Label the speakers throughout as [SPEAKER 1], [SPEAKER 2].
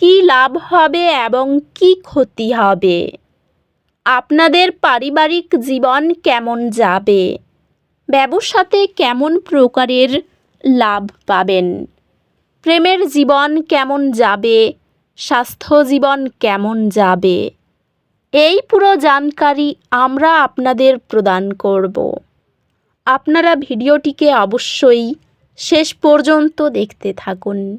[SPEAKER 1] কি লাভ হবে এবং কি ক্ষতি হবে? আপনাদের পারিবারিক জীবন কেমন যাবে? ব্যবসাতে কেমন প্রকারের লাভ পাবেন? প্রেমের জীবন কেমন যাবে? স্বাস্থ্য জীবন কেমন যাবে? এই পুরো জানকারি আমরা আপনাদের প্রদান করব। আপনারা ভিডিওটিকে অবশ্যই শেষ পর্যন্ত দেখতে থাকুন।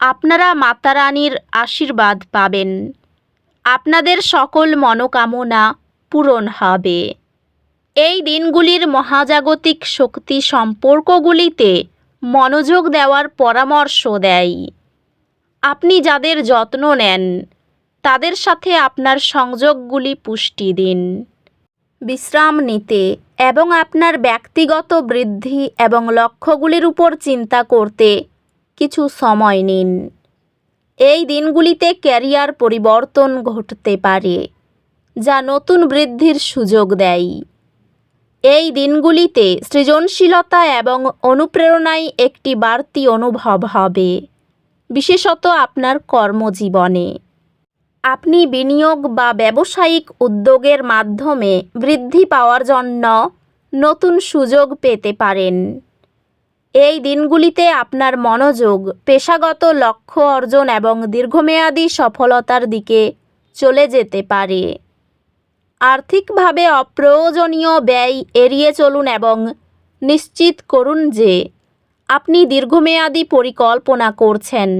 [SPEAKER 1] আপনারা মাতা রানীর আশীর্বাদ পাবেন। আপনাদের সকল মনোকামনা পূরণ হবে। এই দিনগুলির মহাজাগতিক শক্তি সম্পর্কগুলিতে মনোযোগ দেওয়ার পরামর্শ দেয়। আপনি যাদের যত্ন নেন, তাদের সাথে আপনার সংযোগগুলি পুষ্টি দিন। বিশ্রাম নিতে এবং আপনার ব্যক্তিগত বৃদ্ধি এবং লক্ষ্যগুলির উপর চিন্তা করতে কিছু সময় নিন। এই দিনগুলিতে ক্যারিয়ার পরিবর্তন ঘটতে পারে, যা নতুন বৃদ্ধির সুযোগ দেয়। এই দিনগুলিতে সৃজনশীলতা এবং অনুপ্রেরণায় একটি বাড়তি অনুভব হবে, বিশেষত আপনার কর্মজীবনে। আপনি বিনিয়োগ বা ব্যবসায়িক উদ্যোগের মাধ্যমে বৃদ্ধি পাওয়ার জন্য নতুন সুযোগ পেতে পারেন। এই দিনগুলিতে আপনার মনোযোগ, পেশাগত লক্ষ্য অর্জন এবং দীর্ঘমেয়াদী সফলতার দিকে চলে যেতে পারে। আর্থিকভাবে অপ্রয়োজনীয় ব্যয় এড়িয়ে চলুন এবং নিশ্চিত করুন যে আপনি দীর্ঘমেয়াদী পরিকল্পনা করছেন।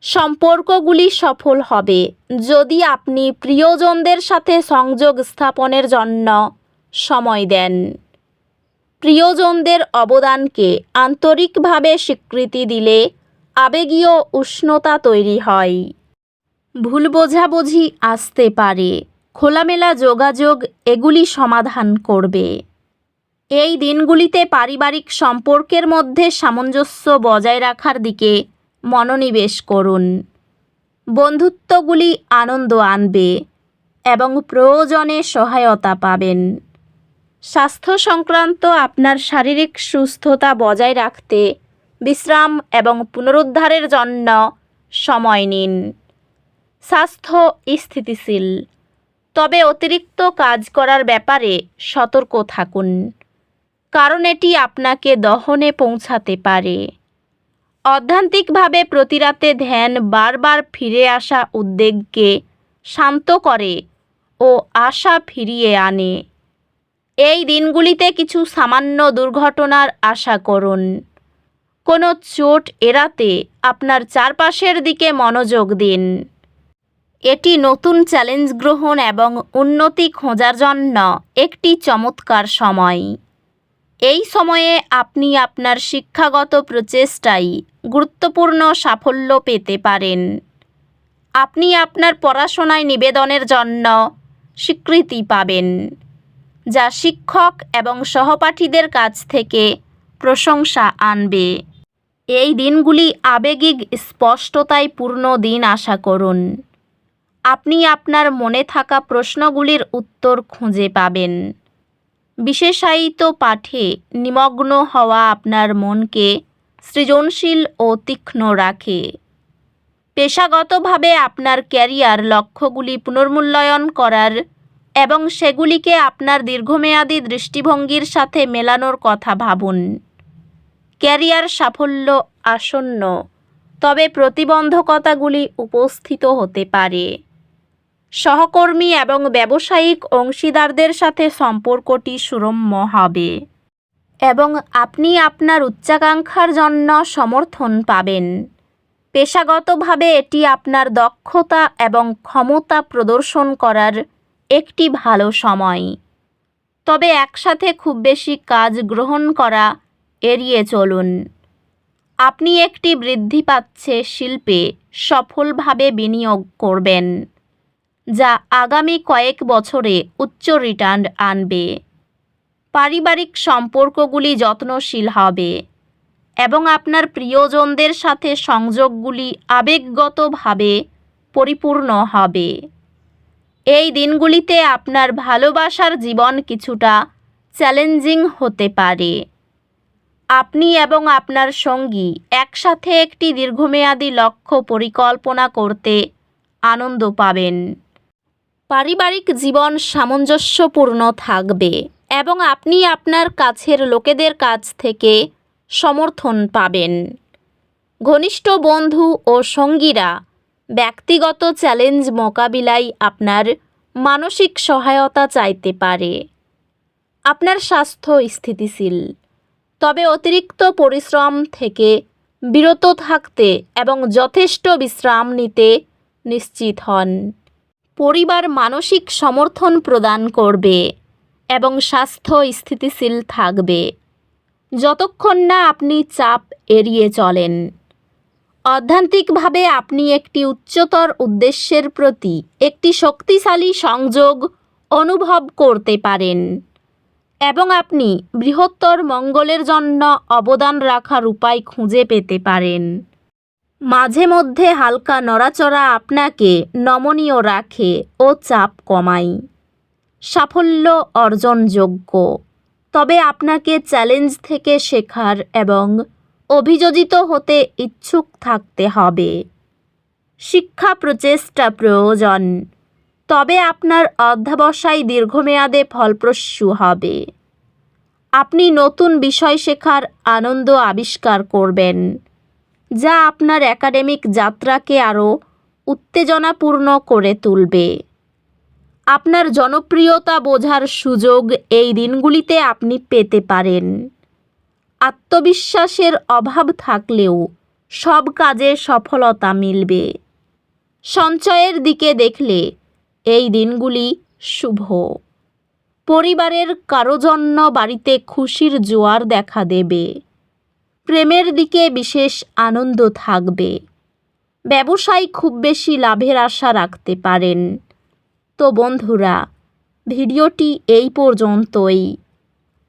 [SPEAKER 1] সম্পর্কগুলি সফল হবে। যদি আপনি প্রিয়জনদের সাথে সংযোগ স্থাপনের জন্য সময় দেন। প্রিয়জনদের অবদানকে আন্তরিকভাবে স্বীকৃতি দিলে আবেগীয় উষ্ণতা তৈরি হয়। ভুল বোঝাবুঝি আসতে পারে, খোলামেলা যোগাযোগ এগুলি সমাধান করবে। এই দিনগুলিতে পারিবারিক সম্পর্কের মধ্যে সামঞ্জস্য বজায় রাখার দিকে মনোনিবেশ করুন। বন্ধুত্বগুলি আনন্দ আনবে এবং প্রয়োজনে সহায়তা পাবেন। স্বাস্থ্য সংক্রান্ত আপনার শারীরিক সুস্থতা বজায় রাখতে বিশ্রাম এবং পুনরুদ্ধারের জন্য সময় নিন। স্বাস্থ্য স্থিতিশীল। তবে অতিরিক্ত কাজ করার ব্যাপারে সতর্ক থাকুন, কারণ এটি আপনাকে দহনে পৌঁছাতে পারে। অধ্যান্তিকভাবে প্রতিরাতে ধ্যান বারবার ফিরে আসা উদ্বেগকে শান্ত করে ও আশা ফিরিয়ে আনে। এই দিনগুলিতে কিছু সামান্য দুর্ঘটনার আশা করুন। কোনো চোট এড়াতে আপনার চারপাশের দিকে মনোযোগ দিন। এটি নতুন চ্যালেঞ্জ গ্রহণ এবং উন্নতি খোঁজার জন্য একটি চমৎকার সময়। এই সময়ে আপনি আপনার শিক্ষাগত প্রচেষ্টায় গুরুত্বপূর্ণ সাফল্য পেতে পারেন। আপনি আপনার পড়াশোনায় নিবেদনের জন্য স্বীকৃতি পাবেন। যা শিক্ষক এবং সহপাঠীদের কাছ থেকে প্রশংসা আনবে। এই দিনগুলি আবেগিক স্পষ্টতায় পূর্ণ দিন আশা করুন। আপনি আপনার মনে থাকা প্রশ্নগুলির উত্তর খুঁজে পাবেন। বিশেষায়িত পাঠে নিমগ্ন হওয়া আপনার মনকে সৃজনশীল ও তীক্ষ্ণ রাখে। পেশাগতভাবে আপনার ক্যারিয়ার লক্ষ্যগুলি পুনর্মূল্যায়ন করার এবং সেগুলিকে আপনার দীর্ঘমেয়াদী দৃষ্টিভঙ্গির সাথে মেলানোর কথা ভাবুন। ক্যারিয়ার সাফল্য আসন্ন, তবে প্রতিবন্ধকতাগুলি উপস্থিত হতে পারে। সহকর্মী এবং ব্যবসায়িক অংশীদারদের সাথে সম্পর্কটি সুরম্য হবে এবং আপনি আপনার উচ্চাকাঙ্ক্ষার জন্য সমর্থন পাবেন। পেশাগতভাবে এটি আপনার দক্ষতা এবং ক্ষমতা প্রদর্শন করার একটি ভালো সময়। তবে একসাথে খুব বেশি কাজ গ্রহণ করা এড়িয়ে চলুন। আপনি একটি বৃদ্ধি পাচ্ছে শিল্পে সফলভাবে বিনিয়োগ করবেন, যা আগামী কয়েক বছরে উচ্চ রিটার্ন আনবে। পারিবারিক সম্পর্কগুলি যত্নশীল হবে এবং আপনার প্রিয়জনদের সাথে সংযোগগুলি আবেগগতভাবে পরিপূর্ণ হবে। এই দিনগুলিতে আপনার ভালোবাসার জীবন কিছুটা চ্যালেঞ্জিং হতে পারে। আপনি এবং আপনার সঙ্গী একসাথে একটি দীর্ঘমেয়াদী লক্ষ্য পরিকল্পনা করতে আনন্দ পাবেন। পারিবারিক জীবন সামঞ্জস্যপূর্ণ থাকবে এবং আপনি আপনার কাছের লোকেদের কাছ থেকে সমর্থন পাবেন। ঘনিষ্ঠ বন্ধু ও সঙ্গীরা ব্যক্তিগত চ্যালেঞ্জ মোকাবিলায় আপনার মানসিক সহায়তা চাইতে পারে। আপনার স্বাস্থ্য স্থিতিশীল, তবে অতিরিক্ত পরিশ্রম থেকে বিরত থাকতে এবং যথেষ্ট বিশ্রাম নিতে নিশ্চিত হন। পরিবার মানসিক সমর্থন প্রদান করবে এবং স্বাস্থ্য স্থিতিশীল থাকবে। যতক্ষণ না আপনি চাপ এড়িয়ে চলেন। অধ্যান্তিকভাবে আপনি একটি উচ্চতর উদ্দেশ্যের প্রতি একটি শক্তিশালী সংযোগ অনুভব করতে পারেন এবং আপনি বৃহত্তর মঙ্গলের জন্য অবদান রাখার উপায় খুঁজে পেতে পারেন। মাঝে মধ্যে হালকা নড়াচড়া আপনাকে নমনীয় রাখে ও চাপ কমায়। সাফল্য অর্জনযোগ্য। তবে আপনাকে চ্যালেঞ্জ থেকে শেখার এবং অভিযোজিত হতে ইচ্ছুক থাকতে হবে। শিক্ষা প্রচেষ্টা প্রয়োজন। তবে আপনার অধ্যাবসায় দীর্ঘমেয়াদে ফলপ্রসূ হবে। আপনি নতুন বিষয় শেখার আনন্দ আবিষ্কার করবেন, যা আপনার একাডেমিক যাত্রাকে আরও উত্তেজনাপূর্ণ করে তুলবে। আপনার জনপ্রিয়তা বোঝার সুযোগ এই দিনগুলিতে আপনি পেতে পারেন। আত্মবিশ্বাসের অভাব থাকলেও সব কাজে সফলতা মিলবে। সঞ্চয়ের দিকে দেখলে এই দিনগুলি শুভ। পরিবারের কারও জন্য বাড়িতে খুশির জোয়ার দেখা দেবে। প্রেমের দিকে বিশেষ আনন্দ থাকবে। ব্যবসায় খুব বেশি লাভের আশা রাখতে পারেন। তো বন্ধুরা, ভিডিওটি এই পর্যন্তই।